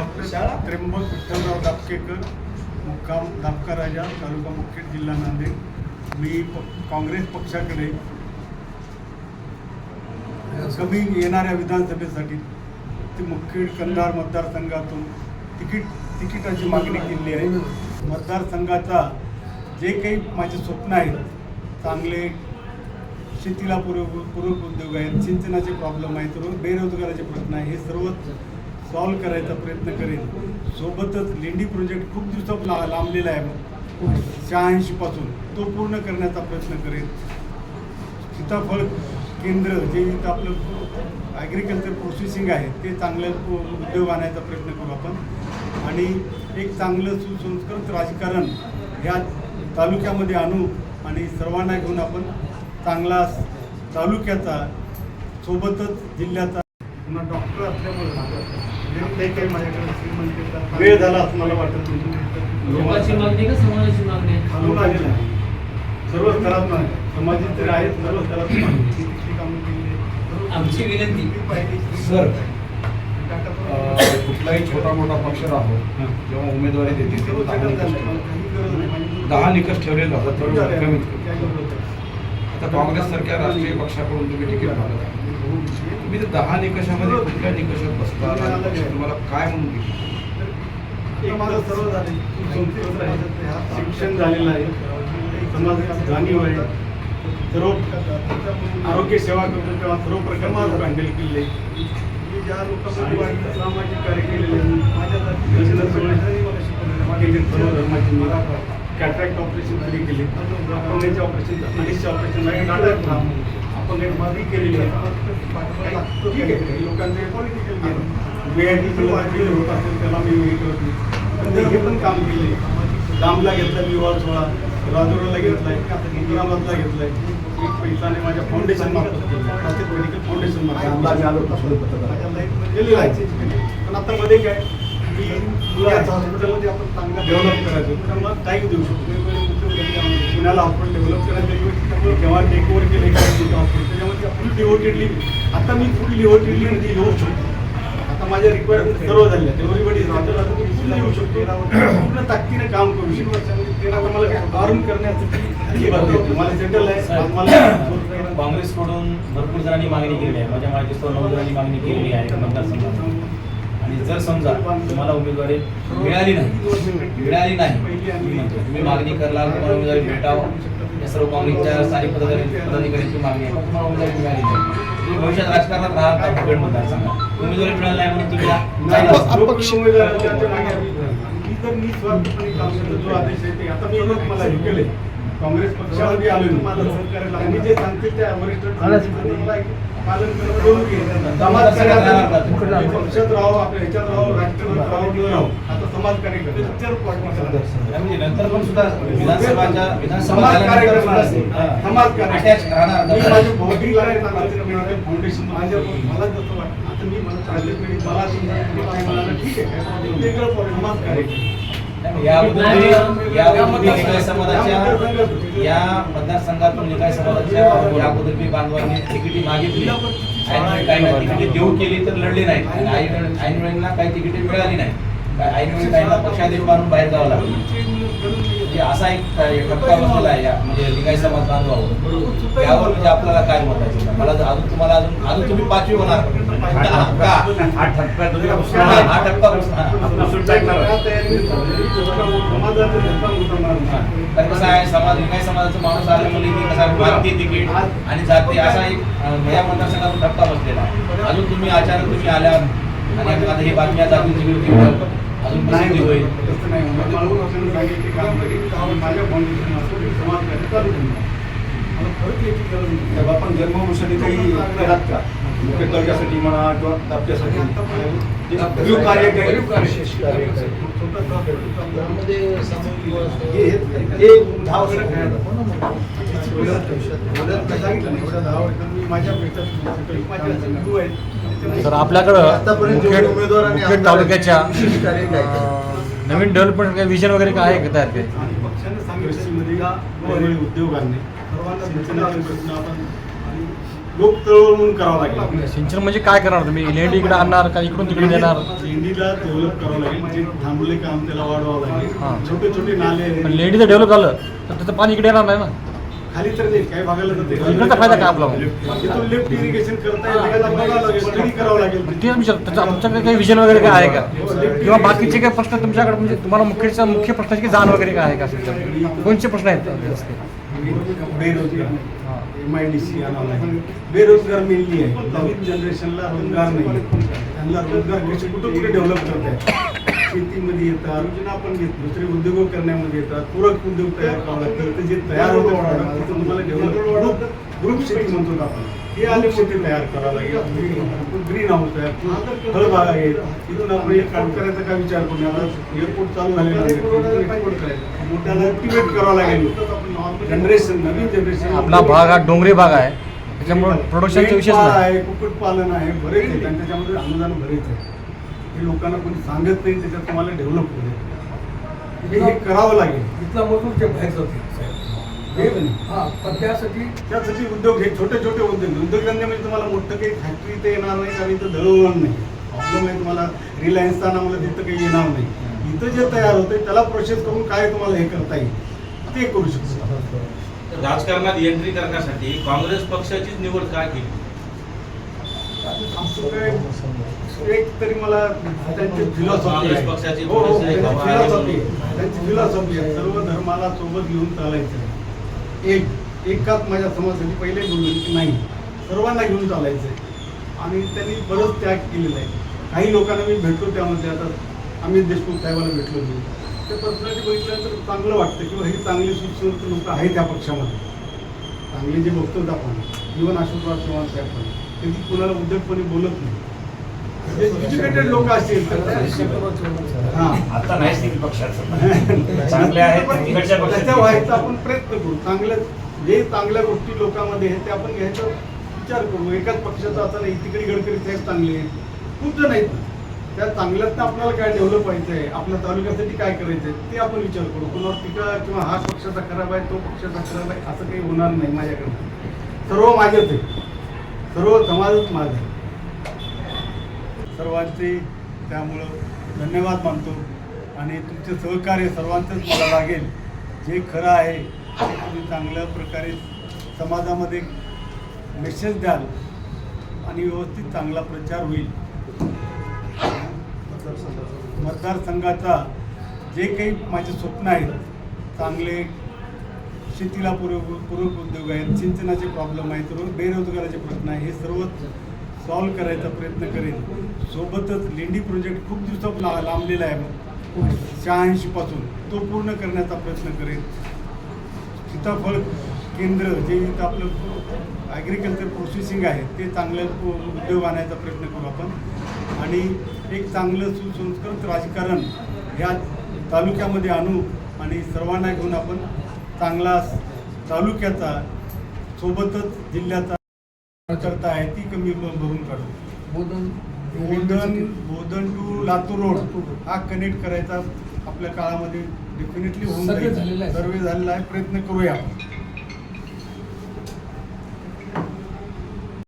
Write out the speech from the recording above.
Doctor Trimbak Vitthalrao दापकेकर मुक्काम दापका राजा तालुका मुखेड जिल्हा नांदेड. मी प काँग्रेस पक्षाकडे कमी येणाऱ्या विधानसभेसाठी ते मुखेड कंधार मतदारसंघातून तिकीट तिकिटाची मागणी केली आहे. मतदारसंघाचा जे काही माझे स्वप्न आहेत चांगले शेतीला पूरक पूरक उद्योग आहेत सिंचनाचे प्रॉब्लेम आहेत बेरोजगाराचे प्रश्न आहे हे सर्व सॉल्व करायचा प्रयत्न करेन. सोबतच लेंडी प्रोजेक्ट खूप दिवसात ला लांबलेला आहे. शहाऐंशीपासून तो पूर्ण करण्याचा प्रयत्न करेन. सीताफळ केंद्र जे इथं आपलं ॲग्रिकल्चर प्रोसेसिंग आहे ते चांगलं उद्योग आणायचा प्रयत्न करू आपण. आणि एक चांगलं सुसंस्कृत राजकारण ह्या तालुक्यामध्ये आणू आणि सर्वांना घेऊन आपण चांगला तालुक्याचा सोबतच जिल्ह्याचा. पुन्हा डॉक्टर असल्यामुळे काही माझ्याकडे वेळ झाला असं मला वाटत लोकांची नाही मागणी का समाजाची मागणी आहे? सर्व स्तरात नाही समाजिक तरी आहेत सर्व स्तरात मागणी. किती कामं केली आहेत. आमची विनंती. पाहिजे? सर, कुठलाही छोटा मोठा पक्ष राहो हां. जेव्हा उमेदवारी देते तेव्हा दहा निकष ठेवलेले असतात कमीत कमी आता काँग्रेससारख्या राष्ट्रीय पक्षाकडून तुम्ही तिकीट मागत आहे तुम्ही ते दहा निकषामध्ये कुठल्या निकषात बसता पक्ष तुम्हाला काय म्हणून एक माझं सर्व झाले. शिक्षण झालेलं आहे. समाजाची जाणीव आहे. सर्व आरोग्य सेवा करतो तेव्हा सर्व प्रकारचे हँडल केले मी ज्या लोकांमध्ये सामाजिक कार्य केलेले केले सर्व धर्माचे मला कॅटरॅक्ट ऑपरेशन तरी केले. अपंगाचे ऑपरेशन अडीचशे ऑपरेशन नाटक आपण एक मागणी केलेली आहे. ठीक आहे. लोकांचे आय टी होत असेल त्याला मी हे करत. नाही हे पण काम केले लांबला घेतला मी वार सोळा राजुराला घेतलाय. इंदिराबादला घेतलाय. एक पैसाने माझ्या फाउंडेशन मार्फत मेडिकल फाउंडेशन मार्फत गेलेलं आहे. पण आता मध्ये काय? की हॉस्पिटलमध्ये आपण चांगला डेव्हलप करायचो त्यांना टाईम देऊ शकतो. पुण्याला हॉस्पिटल डेव्हलप करायचं जेव्हा टेक ओव्हर केले हॉस्पिटल त्याच्यामध्ये फुल डिवोटेडली आता मी फुल डिवोटेडली मध्ये येऊ शकतो. आता माझ्या रिक्वायरमेंट सर्व झाल्या. एव्हरीबडी फुल येऊ शकतो. पूर्ण ताकदीने काम करू शकतो. आता मला काय. मला सेटल आहे. मला काँग्रेसकडून भरपूर जणांनी मागणी केलेली आहे. माझ्या माहितीस्तव नऊ जणांनी मागणी केलेली आहे. मतदारसंघात. आणि जर समजा तुम्हाला उमेदवारी मिळाली नाही मिळाली नाही तुम्ही मागणी करला तुम्हाला उमेदवारी भेटावं. या सर्व काँग्रेसच्या स्थानिक पदाधिकारी पदाधिकाऱ्यांची मागणी आहे. तुम्हाला उमेदवारी मिळाली नाही. तुम्ही भविष्यात राजकारणात राहत का फुकट मतदारसंघात उमेदवारी मिळाली नाही म्हणून तुम्ही नाही, जाणार. अपक्ष उमेदवारांच्या मागे आम्ही- मी तर निस्वार्थपणे काम करतो जो आदेश आहे ते आता मी लोक मला हे केले काँग्रेस पक्षामध्ये आलो मी माझं सहकार्य लागलं. मी जे सांगते त्या वरिष्ठ मला पक्षात राहो आपल्या ह्याच्यात राहो राष्ट्रवाद राहो किंवा राहो आता नंतर पण सुद्धा विधानसभाच्या विधानसभा माझी फाउंडेशन मला जसं वाटतं आता मी मला चालले मला ठीक आहे समाज कार्यक्रम या निकाय समाजाच्या या मतदारसंघातून निकाय समाजाच्या या अगोदर. मी बांधवांनी तिकिटी मागितली. आणि काही तिकिटी देऊ केली तर लढली नाही. आणि ऐन वेळेला काही तिकिटी मिळाली नाही. ऐन वेळी काहींना पक्षादेश बांधून बाहेर जावं लागलं. म्हणजे असा एक ठपका बसलेला आहे या म्हणजे निकाय समाज बांधवावर यावर म्हणजे आपल्याला काय मत आहे? मला जर अजून तुम्हाला अजून अजून तुम्ही पाचवी होणार. का हा हा. कसं आहे समाज निकाय समाजाचा माणूस आला म्हणजे की कसा मागते तिकीट आणि जाते. असा एक या मतदारसंघातून धक्का बसलेला आहे. अजून तुम्ही अचानक तुम्ही आल्यावर आणि आता ही बातम्या जातील तिकडे तिकडे अजून प्रसिद्धी होईल आपण जन्मभूषणी काही केलात का? मुख्य तालुक्यासाठी म्हणा किंवा ताप्यासाठी व्ह्यू कार्य काही? हे दहा वर्ष आतापर्यंत जेवढे मुखेड उमेदवारांनी मुखेड आपल्याला तालुक्याच्या विशेष कार्य काय केलं? अं, नवीन डेव्हलपमेंट काही विजन वगैरे काय आहे का तयार केले आणि पक्षाने सांगितलं उद्योग आणणे सर्वांना सूचना म्हणून करावं लागेल. म्हणजे काय करणार तुम्ही? लेंडी इकडे आणणार का इकडून तिकडे देणार? लेंडीला डेव्हलप करावं लागेल. जे थांबले काम त्याला वाढवावं हां. लागेल. छोटे छोटे नाले आहेत. पण लेंडी जर डेव्हलप झालं तर त्याचं पाणी इकडे येणार नाही ना? खाली तर नाही इकडचा फ़ायदा काय आपला? लिफ्ट इरिगेशन करता येते का बघावं लागेल. स्टडी करावं लागेल. त्याचं आमच्याकडे काही विजन वगैरे काय आहे का? किंवा बाकीचे काही प्रश्न तुमच्याकडे म्हणजे तुम्हाला मुख्य मुख्य प्रश्नाची काही जाण वगैरे काय आहे का कोणते प्रश्न आहेत? बेरोजगार एम आय डी सी बेरोजगार मेनली आहे. नवीन जनरेशनला रोज़गार नाही. त्यांना रोज़गार कसे कुठं कुठे डेव्हलप करत आहे शेतीमध्ये येतात योजना घेत दुसरे उद्योग करण्यामध्ये येतात पूरक उद्योग तयार करावं लागतं ते जे तयार होतं प्रॉडक्ट तिथं तुम्हाला डेव्हलप ग्रुप शेती म्हणतो आपण. हे आले मोठे तयार करावं लागेल. ग्रीन हाऊस आहे फळबाग आहेत तिथून आपण एक काम करायचा काय विचार करून आता एअरपोर्ट चालू झालेला आहे. करायचं. करावं लागेल. जनरेशन नवीन जनरेशन आपला भाग हा डोंगरी भाग आहे. त्याच्यामुळे प्रोडक्शनचा आहे कुक्कुटपालन आहे बरेच आणि त्याच्यामध्ये अनुदान बरेच आहे. हे लोकांना कोणी सांगत नाही त्याच्यात तुम्हाला डेव्हलप होईल हे हे करावं लागेल. इथला मजूर ते बाहेर जाते हे पण त्यासाठी त्यासाठी उद्योग हे छोटे छोटे उद्योग उद्योगधंद्यामध्ये तुम्हाला मोठं काही फॅक्टरी ते येणार नाही कारण इथं दळवळण नाही. प्रॉब्लेम आहे तुम्हाला रिलायन्स मला तिथं काही येणार नाही. इथं जे तयार होते त्याला प्रोसेस करून काय तुम्हाला हे करता येईल ते करू शकतो. राजकारणात एंट्री करण्यासाठी काँग्रेस पक्षाचीच निवड का केली? एक तरी मला त्यांची फिलॉसॉफी आहे. पक्षाची हो, हो, त्यांची फिलॉसॉफी. आहे. त्यांची फिलॉसॉफी आहे. सर्व धर्माला सोबत घेऊन चालायचं आहे. एक एकाच माझ्या समाजासाठी पहिले बोललो की नाही. सर्वांना घेऊन चालायचं आहे. आणि त्यांनी बरंच त्याग केलेला आहे. काही लोकांना मी भेटलो त्यामध्ये. आता अमित देशमुख साहेबांना भेटलो मी. ते पर्सनॅलिटी बघितल्यानंतर चांगलं वाटतं किंवा हे चांगले सुसंस्कृत लोक आहेत त्या पक्षामध्ये. चांगले जे बघतो आपण इव्हन अशोकराव चव्हाण साहेब पण ते कुणाला उद्धटपणे बोलत नाही. एज्युकेटेड लोक असतील तर हां. आता नाहीच निघेल पक्षाचं चांगले आहेत तिकडच्या त्याच्या पक्षात व्हायचा आपण प्रयत्न करू. चांगल्या जे चांगल्या गोष्टी लोकांमध्ये आहेत ते आपण घ्यायचा विचार करू. एकाच पक्षाचा असं नाही तिकडे गडकरी साहेब चांगले आहेत. खूप जण आहेत त्या चांगल्यातनं आपल्याला काय डेव्हलप व्हायचं आहे? आपल्या तालुक्यासाठी काय करायचं आहे? ते आपण विचार करू. कुणावर टीका किंवा हा पक्षाचा खराब आहे तो पक्षाचा खराब आहे असं काही होणार नाही माझ्याकडनं. सर्व माझेच आहे सर्व समाजच माझा आहे. सर्वांचे त्यामुळं धन्यवाद मानतो आणि तुमचे सहकार्य सर्वांचंच मला लागेल. जे खरं आहे ते तुम्ही चांगल्या प्रकारे समाजामध्ये मेसेज द्याल आणि व्यवस्थित चांगला प्रचार होईल. मतदारसंघाचा जे काही माझे स्वप्न आहेत चांगले शेतीला पूरक पूरक उद्योग आहेत सिंचनाचे प्रॉब्लेम आहेत रो बेरोजगाराचे प्रश्न आहे हे सर्व सॉल्व करायचा प्रयत्न करेन. सोबतच लेंडी प्रोजेक्ट खूप दिवसात ला लांबलेला आहे शहाऐंशीपासून तो पूर्ण करण्याचा प्रयत्न करेन. सीताफळ केंद्र जे इथं आपलं ॲग्रिकल्चर प्रोसेसिंग आहे ते चांगलं उद्योग आणायचा प्रयत्न करू आपण. आणि एक चांगलं सुसंस्कृत राजकारण ह्या तालुक्यामध्ये आणू आणि सर्वांना घेऊन आपण चांगला तालुक्याचा सोबतच जिल्ह्याचा करता आहे ती कमी भरून काढू. बोधन बोधन बोधन टू लातूर रोड हा कनेक्ट करायचा आपल्या काळामध्ये डेफिनेटली होऊन सर्वे जाईल. झालेला आहे. सर्वे झालेला आहे. प्रयत्न करूया.